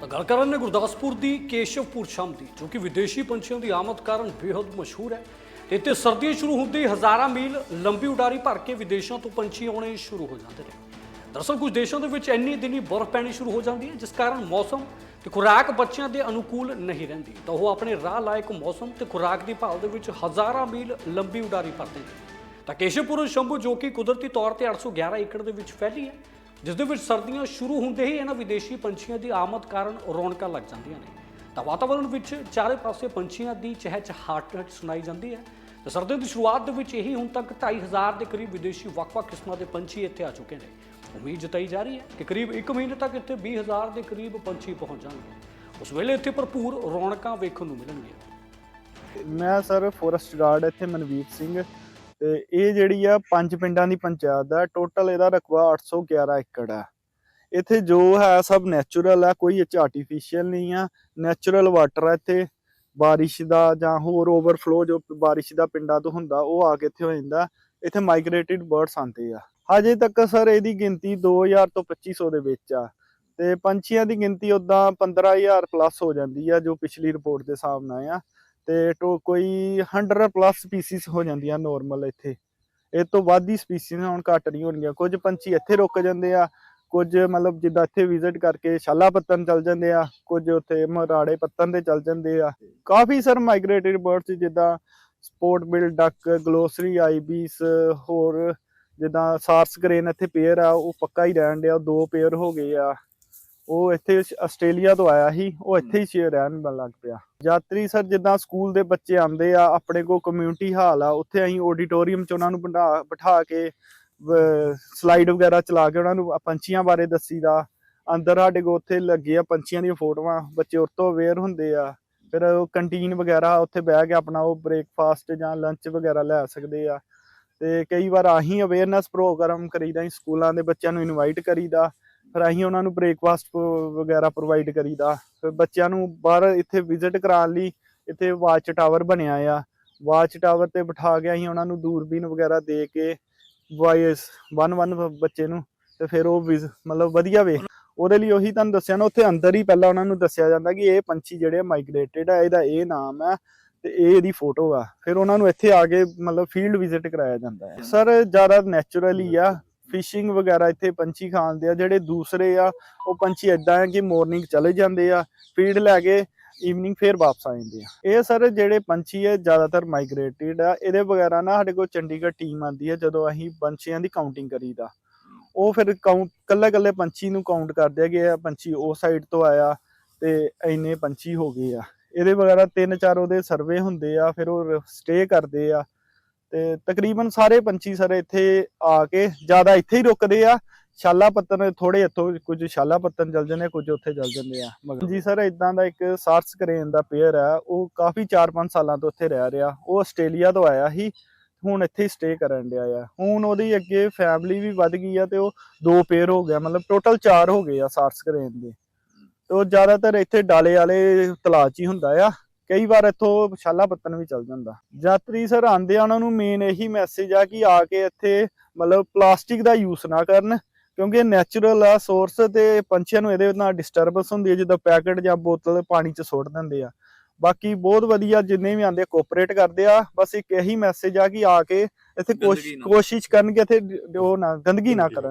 ਤਾਂ ਗੱਲ ਕਰਨ ਨੇ ਗੁਰਦਾਸਪੁਰ ਦੀ ਕੇਸ਼ਵਪੁਰ ਛੰਮ ਦੀ, ਜੋ ਕਿ ਵਿਦੇਸ਼ੀ ਪੰਛੀਆਂ ਦੀ ਆਮਦ ਕਾਰਨ ਬੇहद ਮਸ਼ਹੂਰ ਹੈ। ਇੱਥੇ ਸਰਦੀਆਂ ਸ਼ੁਰੂ ਹੁੰਦੇ ਹੀ ਹਜ਼ਾਰਾਂ ਮੀਲ ਲੰਬੀ ਉਡਾਰੀ ਭਰ ਕੇ ਵਿਦੇਸ਼ਾਂ ਤੋਂ ਪੰਛੀ ਆਉਣੇ ਸ਼ੁਰੂ ਹੋ ਜਾਂਦੇ ਨੇ। ਦਰਅਸਲ ਕੁਝ ਦੇਸ਼ਾਂ ਦੇ ਵਿੱਚ ਇੰਨੀ ਦਿਨੀ ਬਰਫ਼ ਪੈਣੀ ਸ਼ੁਰੂ ਹੋ ਜਾਂਦੀ ਹੈ, ਜਿਸ ਕਾਰਨ ਮੌਸਮ ਤੇ ਖੁਰਾਕ ਬੱਚਿਆਂ ਦੇ ਅਨੁਕੂਲ ਨਹੀਂ ਰਹਿੰਦੀ। ਤਾਂ ਉਹ ਆਪਣੇ ਰਾਹ ਲਾਇਕ ਮੌਸਮ ਤੇ ਖੁਰਾਕ ਦੀ ਭਾਲ ਦੇ ਵਿੱਚ ਹਜ਼ਾਰਾਂ ਮੀਲ ਲੰਬੀ ਉਡਾਰੀ ਭਰਦੇ ਨੇ। ਤਾਂ ਕੇਸ਼ਵਪੁਰ ਸ਼ੰਭੂ, ਜੋ ਕਿ ਕੁਦਰਤੀ ਤੌਰ ਤੇ 811 ਏਕੜ ਦੇ ਵਿੱਚ ਫੈਲੀ ਹੈ ਜਿਸ ਦੇ ਵਿੱਚ ਸਰਦੀਆਂ ਸ਼ੁਰੂ ਹੁੰਦੇ ਹੀ ਇਹਨਾਂ ਵਿਦੇਸ਼ੀ ਪੰਛੀਆਂ ਦੀ ਆਮਦ ਕਾਰਨ ਰੌਣਕਾਂ ਲੱਗ ਜਾਂਦੀਆਂ ਨੇ। ਤਾਂ ਵਾਤਾਵਰਣ ਵਿੱਚ ਚਾਰੇ ਪਾਸੇ ਪੰਛੀਆਂ ਦੀ ਚਹਿਚਹਾਟ ਸੁਣਾਈ ਜਾਂਦੀ ਹੈ ਤੇ ਸਰਦੀਆਂ ਦੀ ਸ਼ੁਰੂਆਤ ਦੇ ਵਿੱਚ ਇਹੀ ਹੁਣ ਤੱਕ 2500 ਦੇ ਕਰੀਬ ਵਿਦੇਸ਼ੀ ਵੱਖ-ਵੱਖ ਕਿਸਮਾਂ ਦੇ ਪੰਛੀ ਇੱਥੇ ਆ ਚੁੱਕੇ ਨੇ। ਉਮੀਦ ਜਤਾਈ ਜਾ ਰਹੀ ਹੈ ਕਿ ਕਰੀਬ 1 ਮਹੀਨੇ ਤੱਕ ਇੱਥੇ 20000 ਦੇ ਕਰੀਬ ਪੰਛੀ ਪਹੁੰਚ ਜਾਣਗੇ ਉਸ ਵੇਲੇ ਇੱਥੇ ਭਰਪੂਰ ਰੌਣਕਾਂ ਵੇਖਣ ਨੂੰ ਮਿਲਣਗੀਆਂ। ਮੈਂ ਸਰ ਫੋਰੈਸਟ ਗਾਰਡ ਇੱਥੇ ਮਨਵੀਰ ਸਿੰਘ ਤੇ ਇਹ ਜਿਹੜੀ ਆ ਪੰਜ ਪਿੰਡਾਂ ਦੀ ਪੰਚਾਇਤ ਦਾ ਟੋਟਲ ਇਹਦਾ ਰਕਬਾ 811 ਏਕੜ ਆ। ਇੱਥੇ ਜੋ ਹੈ ਸਭ ਨੈਚੁਰਲ ਆ, ਕੋਈ ਇਹ ਚ ਆਰਟੀਫੀਸ਼ੀਅਲ ਨਹੀਂ ਆ ਨੈਚੁਰਲ ਵਾਟਰ ਆ ਇੱਥੇ। ਬਾਰਿਸ਼ ਦਾ ਜਾਂ ਹੋਰ ਓਵਰਫਲੋ ਜੋ ਬਾਰਿਸ਼ ਦਾ ਪਿੰਡਾਂ ਤੋਂ ਹੁੰਦਾ, ਉਹ ਆ ਕੇ ਇੱਥੇ ਹੋ ਜਾਂਦਾ। ਇੱਥੇ ਮਾਈਗ੍ਰੇਟਿਡ ਬਰਡਸ ਆਉਂਦੇ ਆ। ਹਜੇ ਤੱਕ ਸਰ ਇਹਦੀ ਗਿਣਤੀ 2000 ਤੋਂ 2500 ਦੇ ਵਿੱਚ ਆ। ਤੇ ਪੰਛੀਆਂ ਦੀ ਗਿਣਤੀ ਉਦਾਂ 15000 ਪਲੱਸ ਹੋ ਜਾਂਦੀ ਆ, ਜੋ ਪਿਛਲੀ ਰਿਪੋਰਟ ਦੇ ਹਿਸਾਬ ਨਾਲ ਆ। ਤੇ ਟੋ ਕੋਈ 100 ਪਲੱਸ ਸਪੀਸੀਜ਼ ਹੋ ਜਾਂਦੀਆਂ ਨਾਰਮਲ ਇੱਥੇ। ਇਹ ਤੋਂ ਵੱਧ ਹੀ ਸਪੀਸੀਜ਼ ਹੁਣ ਘੱਟ ਨਹੀਂ ਹੋਣਗੀਆਂ ਕੁਝ ਪੰਛੀ ਇੱਥੇ ਰੁਕ ਜਾਂਦੇ ਆ, ਕੁਝ ਮਤਲਬ ਜਿੱਦਾਂ ਇੱਥੇ ਵਿਜ਼ਿਟ ਕਰਕੇ ਸ਼ਾਲਾ ਪੱਤਨ ਚਲ ਜਾਂਦੇ ਆ, ਕੁਝ ਉੱਥੇ ਮਰਾੜੇ ਪੱਤਨ ਤੇ ਚਲ ਜਾਂਦੇ ਆ। ਕਾਫੀ ਸਰ ਮਾਈਗ੍ਰੇਟਿਡ ਬਰਡਸ ਜਿੱਦਾਂ spot bill duck glossy ibis ਹੋਰ ਜਿੱਦਾਂ ਸਾਰਸ ਗ੍ਰੇਨ ਇੱਥੇ ਪੇਅਰ ਆ, ਉਹ ਪੱਕਾ ਹੀ ਰਹਿਣ ਡਿਆ ਦੋ ਪੇਅਰ ਹੋ ਗਏ ਆ। ਉਹ ਇੱਥੇ ਆਸਟ੍ਰੇਲੀਆ ਤੋਂ ਆਇਆ ਸੀ ਉਹ ਇੱਥੇ ਹੀ ਸ਼ੇਅਰ ਰਹਿਣ ਲੱਗ ਪਿਆ। ਯਾਤਰੀ ਸਰ ਜਿੱਦਾਂ ਸਕੂਲ ਦੇ ਬੱਚੇ ਆਉਂਦੇ ਆ ਆਪਣੇ ਕੋਲ ਕਮਿਊਨਿਟੀ ਹਾਲ ਆ ਉੱਥੇ ਅਸੀਂ ਆਡੀਟੋਰੀਅਮ 'ਚ ਉਹਨਾਂ ਨੂੰ ਬਿਠਾ ਬਿਠਾ ਕੇ ਸਲਾਈਡ ਵਗੈਰਾ ਚਲਾ ਕੇ ਉਹਨਾਂ ਨੂੰ ਪੰਛੀਆਂ ਬਾਰੇ ਦੱਸੀਦਾ। ਅੰਦਰ ਸਾਡੇ ਕੋਲ ਉੱਥੇ ਲੱਗੇ ਆ ਪੰਛੀਆਂ ਦੀਆਂ ਫੋਟੋਆਂ ਬੱਚੇ ਉਸ ਤੋਂ ਅਵੇਅਰ ਹੁੰਦੇ ਆ। ਫਿਰ ਕੰਟੀਨ ਵਗੈਰਾ ਉੱਥੇ ਬਹਿ ਕੇ ਆਪਣਾ ਉਹ ਬ੍ਰੇਕਫਾਸਟ ਜਾਂ ਲੰਚ ਵਗੈਰਾ ਲੈ ਸਕਦੇ ਆ। ਤੇ ਕਈ ਵਾਰ ਆਹੀਂ ਅਵੇਅਰਨੈਸ ਪ੍ਰੋਗਰਾਮ ਕਰੀਦਾ ਸਕੂਲਾਂ ਦੇ ਬੱਚਿਆਂ ਨੂੰ ਇਨਵਾਈਟ ਕਰੀਦਾ। ਫਿਰ ਅਸੀਂ ਉਹਨਾਂ ਨੂੰ ਬ੍ਰੇਕਫਾਸਟ ਵਗੈਰਾ ਪ੍ਰੋਵਾਈਡ ਕਰੀਦਾ। ਫਿਰ ਬੱਚਿਆਂ ਨੂੰ ਬਾਹਰ ਇੱਥੇ ਵਿਜ਼ਿਟ ਕਰਾਉਣ ਲਈ ਇੱਥੇ ਵਾਚ ਟਾਵਰ ਬਣਿਆ ਆ। ਵਾਚ ਟਾਵਰ ਤੇ ਬਿਠਾ ਕੇ ਅਸੀਂ ਉਹਨਾਂ ਨੂੰ ਦੂਰਬੀਨ ਵਗੈਰਾ ਦੇ ਕੇ ਵਾਇਸ ਵਨ ਵਨ ਬੱਚੇ ਨੂੰ ਤੇ ਫਿਰ ਉਹ ਮਤਲਬ ਵਧੀਆ ਵੇਖ। ਉਹਦੇ ਲਈ ਉਹੀ ਤੁਹਾਨੂੰ ਦੱਸਿਆ ਨਾ ਉੱਥੇ ਅੰਦਰ ਹੀ ਪਹਿਲਾਂ ਉਹਨਾਂ ਨੂੰ ਦੱਸਿਆ ਜਾਂਦਾ ਕਿ ਇਹ ਪੰਛੀ ਜਿਹੜੇ ਮਾਈਗ੍ਰੇਟਡ ਆ ਇਹਦਾ ਇਹ ਨਾਮ ਹੈ ਤੇ ਇਹ ਇਹਦੀ ਫੋਟੋ ਆ। ਫਿਰ ਉਹਨਾਂ ਨੂੰ ਇੱਥੇ ਆ ਕੇ ਮਤਲਬ ਫੀਲਡ ਵਿਜ਼ਿਟ ਕਰਾਇਆ ਜਾਂਦਾ ਹੈ ਸਰ ਜ਼ਿਆਦਾ ਨੈਚੁਰਲ ਹੀ ਆ। ਫਿਸ਼ਿੰਗ ਵਗੈਰਾ ਇੱਥੇ ਪੰਛੀ ਖਾਂਦੇ ਆ, ਜਿਹੜੇ ਦੂਸਰੇ ਆ, ਉਹ ਪੰਛੀ ਇਦਾਂ ਆ ਕਿ ਮਾਰਨਿੰਗ ਚਲੇ ਜਾਂਦੇ ਆ ਫੀਡ ਲੈ ਕੇ ਈਵਨਿੰਗ ਫੇਰ ਵਾਪਸ ਆ ਜਾਂਦੇ ਆ। ਇਹ ਸਰ ਜਿਹੜੇ ਪੰਛੀ ਹੈ ਜ਼ਿਆਦਾਤਰ ਮਾਈਗ੍ਰੇਟਿਡ ਆ, ਇਹਦੇ ਵਗੈਰਾ ਨਾ ਸਾਡੇ ਕੋਲ ਚੰਡੀਗੜ੍ਹ ਟੀਮ ਆਂਦੀ ਹੈ ਜਦੋਂ ਅਸੀਂ ਪੰਛੀਆਂ ਦੀ ਕਾਊਂਟਿੰਗ ਕਰੀਦਾ। ਉਹ ਫਿਰ ਕਾਊਂਟ ਕੱਲੇ ਕੱਲੇ ਪੰਛੀ ਨੂੰ ਕਾਊਂਟ ਕਰਦੇ ਹੈਗੇ ਆ, ਪੰਛੀ ਉਸ ਸਾਈਡ ਤੋਂ ਆਇਆ ਤੇ ਇੰਨੇ ਪੰਛੀ ਹੋ ਗਏ ਆ। ਇਹਦੇ ਵਗੈਰਾ ਤਿੰਨ ਚਾਰ ਉਹਦੇ ਸਰਵੇ ਹੁੰਦੇ ਆ, ਫਿਰ ਉਹ ਸਟੇ ਕਰਦੇ ਆ ਤੇ ਤਕਰੀਬਨ ਸਾਰੇ ਪੰਛੀ ਸਰ ਇੱਥੇ ਆ ਕੇ ਜ਼ਿਆਦਾ ਇੱਥੇ ਹੀ ਰੁਕਦੇ ਆ। ਸ਼ਾਲਾ ਪੱਤਨ ਥੋੜੇ ਇੱਥੋਂ ਕੁਝ ਸ਼ਾਲਾ ਪੱਤਨ ਚਲ ਜਾਂਦੇ ਕੁਝ ਉੱਥੇ ਚਲ ਜਾਂਦੇ ਆ। ਮਗਰ ਜੀ ਸਰ ਇਦਾਂ ਦਾ ਇੱਕ ਸਾਰਸ ਕਰੇਨ ਦਾ ਪੇਅਰ ਆ, ਉਹ ਕਾਫੀ 4-5 ਸਾਲਾਂ ਤੋਂ ਉੱਥੇ ਰਹਿ ਰਿਹਾ। ਉਹ ਆਸਟ੍ਰੇਲੀਆ ਤੋਂ ਆਇਆ ਸੀ, ਹੁਣ ਇੱਥੇ ਹੀ ਸਟੇ ਕਰਨ ਡਿਆ ਆ। ਹੁਣ ਉਹਦੀ ਅੱਗੇ ਫੈਮਿਲੀ ਵੀ ਵੱਧ ਗਈ ਆ ਤੇ ਉਹ ਦੋ ਪੇਅਰ ਹੋ ਗਿਆ, ਮਤਲਬ ਟੋਟਲ 4 ਹੋ ਗਏ ਆ ਸਾਰਸ ਕਰੇਨ ਦੇ। ਤੇ ਉਹ ਜ਼ਿਆਦਾਤਰ ਇੱਥੇ ਡਾਲੇ ਵਾਲੇ ਤਲਾਅ 'ਚ ਹੀ ਹੁੰਦਾ ਆ। ਕਈ ਵਾਰ ਇੱਥੋਂ ਸ਼ਾਲਾ ਪੱਤਨ ਵੀ ਚੱਲ ਜਾਂਦਾ ਯਾਤਰੀ ਸਰ ਆਂਦੇ ਆ ਉਹਨਾਂ ਨੂੰ ਮੇਨ ਇਹੀ ਮੈਸੇਜ ਆ ਕਿ ਆ ਕੇ ਇੱਥੇ ਮਤਲਬ ਪਲਾਸਟਿਕ ਦਾ ਯੂਜ਼ ਨਾ ਕਰਨ ਕਿਉਂਕਿ ਨੈਚੁਰਲ ਆ ਸੋਰਸ ਤੇ ਪੰਛੀਆਂ ਨੂੰ ਇਹਦੇ ਨਾਲ ਡਿਸਟਰਬੈਂਸ ਹੁੰਦੀ ਹੈ ਜਦੋਂ ਪੈਕਟ ਜਾਂ ਬੋਤਲ ਪਾਣੀ 'ਚ ਸੁੱਟ ਦਿੰਦੇ ਆ ਬਾਕੀ ਬਹੁਤ ਵਧੀਆ ਜਿੰਨੇ ਵੀ ਆਂਦੇ ਕੋਆਪਰੇਟ ਕਰਦੇ ਆ ਬਸ ਇੱਕ ਇਹੀ ਮੈਸੇਜ ਆ ਕਿ ਆ ਕੇ ਇੱਥੇ। ਕੋਸ਼ਿਸ਼ ਕਰਨ ਕਿ ਇੱਥੇ ਉਹ ਨਾ ਗੰਦਗੀ ਨਾ ਕਰਨ